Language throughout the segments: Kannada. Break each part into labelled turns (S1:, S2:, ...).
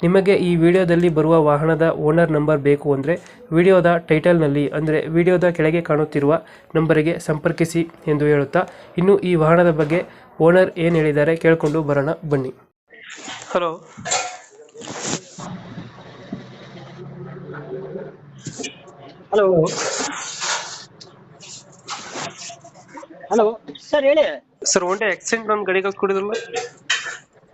S1: ನಿಮಗೆ ಈ ವಿಡಿಯೋದಲ್ಲಿ ಬರುವ ವಾಹನದ ಓನರ್ ನಂಬರ್ ಬೇಕು ಅಂದರೆ ವಿಡಿಯೋದ ಟೈಟಲ್ನಲ್ಲಿ ಅಂದರೆ ವಿಡಿಯೋದ ಕೆಳಗೆ ಕಾಣುತ್ತಿರುವ ನಂಬರಿಗೆ ಸಂಪರ್ಕಿಸಿ ಎಂದು ಹೇಳುತ್ತಾ ಇನ್ನು ಈ ವಾಹನದ ಬಗ್ಗೆ ಓನರ್ ಏನು ಹೇಳಿದ್ದಾರೆ ಕೇಳಿಕೊಂಡು ಬರೋಣ ಬನ್ನಿ. ಹಲೋ.
S2: ಹಲೋ. ಹಲೋ. ಸರ್ ಹೇಳಿ.
S1: ಸರ್ ಒಂದೇ ಆಕ್ಸಿಡೆಂಟ್ ಒಂದು ಗಡಿಗಳು ಕಳ್ಸ್ಕೊಡಿದ್ರಲ್ಲ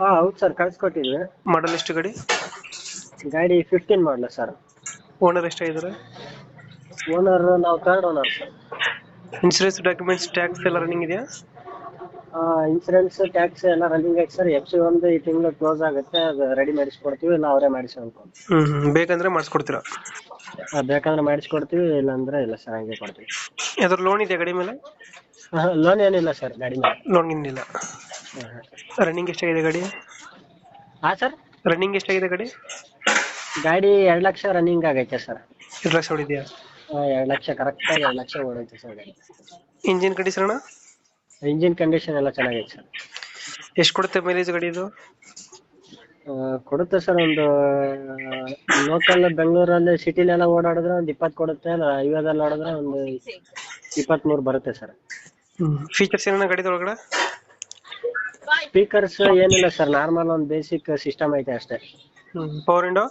S2: ಹಾ ಹೌದು ಸರ್ ಕಳ್ಸಿಕೊಟ್ಟಿದ್ವಿ.
S1: ಮಾಡಲ್ ಎಷ್ಟು ಗಾಡಿ?
S2: ಗಾಡಿ ಫಿಫ್ಟೀನ್ ಮಾಡಲ ಸರ್.
S1: ಓನರ್ ಎಷ್ಟಾಗಿದ್ದಾರೆ
S2: ಓನರ್ ನಾವು third owner sir.
S1: Insurance documents tax ಎಲ್ಲ ರನ್ನಿಂಗ್ ಇದೆಯಾ?
S2: ಇನ್ಸೂರೆನ್ಸ್ ಟ್ಯಾಕ್ಸ್ ಎಲ್ಲ ರನ್ನಿಂಗ್ ಐತೆ ಸರ್. ಎಫ್ ಸಿ ಒಂದು ಈ ತಿಂಗಳು ಕ್ಲೋಸ್ ಆಗುತ್ತೆ. ಅದು ರೆಡಿ ಮಾಡಿಸ್ಕೊಡ್ತೀವಿ. ಇಲ್ಲ ಅವರೇ ಮಾಡಿಸಿ ಅನ್ಕೊಂಡು
S1: ಹ್ಞೂ ಹ್ಞೂ ಬೇಕಂದ್ರೆ ಮಾಡಿಸ್ಕೊಡ್ತೀರಾ?
S2: ಬೇಕಂದ್ರೆ ಮಾಡಿಸ್ಕೊಡ್ತೀವಿ ಇಲ್ಲಾಂದ್ರೆ ಇಲ್ಲ ಸರ್ ಹಂಗೆ ಕೊಡ್ತೀವಿ.
S1: ಯಾವ್ದಾದ್ರು ಲೋನ್ ಇದೆಯಾ ಗಾಡಿ ಮೇಲೆ?
S2: ಲೋನ್ ಏನಿಲ್ಲ ಸರ್ ಗಾಡಿ ಮೇಲೆ.
S1: ಲೋನ್ ಏನಿಲ್ಲ. ರನ್ನಿಂಗ್ ಎಷ್ಟಾಗಿದೆ ಗಾಡಿ?
S2: ಹಾಂ ಸರ್
S1: ರನ್ನಿಂಗ್ ಎಷ್ಟಾಗಿದೆ ಗಾಡಿ?
S2: ಗಾಡಿ ಎರಡು ಲಕ್ಷ ರನ್ನಿಂಗ್ ಆಗೈತೆ ಸರ್
S1: ಎರಡು ಲಕ್ಷ ಹೊಡಿದ್ಯಾ?
S2: ಎರಡು ಲಕ್ಷ ಕರೆಕ್ಟಾಗಿ ಎರಡು ಲಕ್ಷ ಓಡೈತೆ ಸರ್ ಗಾಡಿ
S1: ಇಂಜಿನ್ ಕಂಡೀಷನ್
S2: ಇಂಜಿನ್ ಕಂಡೀಷನ್ ಎಲ್ಲ ಚೆನ್ನಾಗೈತೆ ಸರ್
S1: ಎಷ್ಟು ಕೊಡುತ್ತೆ ಮೈಲೇಜ್ ಗಾಡಿ ಇದು?
S2: ಆ, ಕೊಡುತ್ತೆ ಸರ್ ಒಂದು ಲೋಕಲ್ ಬೆಂಗಳೂರಲ್ಲಿ ಸಿಟಿಲೆಲ್ಲ ಓಡಾಡಿದ್ರೆ ಒಂದು ಇಪ್ಪತ್ತು ಕೊಡುತ್ತೆ ಹೈವೇದಲ್ಲಿ ಓಡಿದ್ರೆ ಒಂದು ಇಪ್ಪತ್ಮೂರು ಬರುತ್ತೆ ಸರ್
S1: ಫೀಚರ್ಸ್ ಏನಣ್ಣ ಗಾಡಿದ ಒಳಗಡೆ
S2: ಸ್ಪೀಕರ್ಸ್ ಏನಿಲ್ಲ ಸರ್ ನಾರ್ಮಲ್ ಒಂದು ಬೇಸಿಕ್ ಸಿಸ್ಟಮ್ ಐತೆ ಅಷ್ಟೇ.
S1: ಪವರ್ ವಿಂಡೋ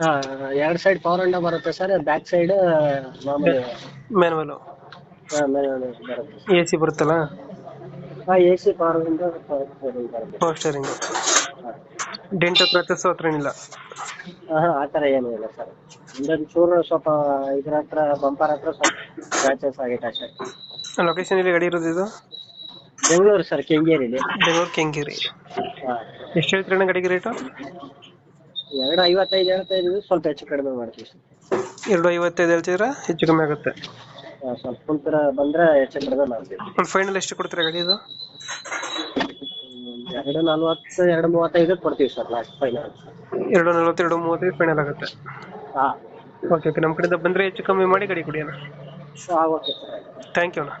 S2: ಹಾ ಎರಡ್ ಸೈಡ್ ಪವರ್ ವಿಂಡೋ ಬರುತ್ತೆ ಸರ್ ಬ್ಯಾಕ್ ಸೈಡ್ ಮಾಮೂಲಿ
S1: ಮ್ಯಾನುವಲ್
S2: ಬರುತ್ತೆ
S1: ಎ ಸಿ ಬರುತ್ತಲ್ಲ?
S2: ಹಾ ಎ ಸಿ ಪವರ್ ವಿಂಡೋ ಬರುತ್ತೆ.
S1: ಪವರ್ ಸ್ಟೇರಿಂಗ್ ಡೆಂಟ್ ಕ್ರಾಚಸ್ ಹತ್ರ ಏನಿಲ್ಲ?
S2: ಹಾ ಆ ಥರ ಏನೂ ಇಲ್ಲ ಸರ್. ಒಂದೊಂದು ಚೂರು ಸ್ವಲ್ಪ ಇದ್ರ ಹತ್ರ ಬಂಪರ್ ಹತ್ರ ಸ್ವಲ್ಪ ಸ್ಕ್ರಾಚಸ್ ಆಗೈತೆ ಅಷ್ಟೇ.
S1: ಲೊಕೇಶನ್ ಇಲ್ಲಿ ಗಾಡಿ ಇರೋದು ಇದು?
S2: ಬೆಂಗಳೂರು ಸರ್ ಕೆಂಗೇರಿಲಿ
S1: ಬೆಂಗಳೂರು ಕೆಂಗೇರಿ. ಎಷ್ಟು ಹೇಳ್ತೀರಣ್ಣ ಗಾಡಿಗೆ ರೇಟು
S2: ಎರಡು ಐವತ್ತೈದು ಹೇಳ್ತಾ ಇದೀವಿ ಸ್ವಲ್ಪ ಹೆಚ್ಚು ಕಡಿಮೆ ಮಾಡ್ತೀವಿ ಸರ್.
S1: ಎರಡು ಐವತ್ತೈದು ಹೇಳ್ತಿದ್ರ ಹೆಚ್ಚು ಕಮ್ಮಿ ಆಗುತ್ತೆ.
S2: ಹಾ, ಸ್ವಲ್ಪ ಕುಂತರ ಬಂದ್ರೆ ಹೆಚ್ಚು ಕಡಿಮೆ ಮಾಡ್ತೀವಿ.
S1: ಒಂದು ಫೈನಲ್ ಎಷ್ಟು ಕೊಡ್ತೀರಾ ಗಾಡಿ ಇದು?
S2: ಹ್ಮ್, ಎರಡು ನಲ್ವತ್ತು ಎರಡು ಮೂವತ್ತೈದು ಕೊಡ್ತೀವಿ ಸರ್ ಲಾಸ್ಟ್ ಫೈನಲ್
S1: ಎರಡು ನಲ್ವತ್ತು ಎರಡು ಮೂವತ್ತೈದು ಫೈನಲ್ ಆಗುತ್ತೆ.
S2: ಹಾ.
S1: ಓಕೆ ಓಕೆ ನಮ್ಮ ಕಡೆಯಿಂದ ಬಂದರೆ ಹೆಚ್ಚು ಕಮ್ಮಿ ಮಾಡಿ ಗಾಡಿ ಕೊಡಿ ಅಣ್ಣ
S2: ಹಾ ಓಕೆ ಸರ್.
S1: ಥ್ಯಾಂಕ್ ಯು ಅಣ್ಣ.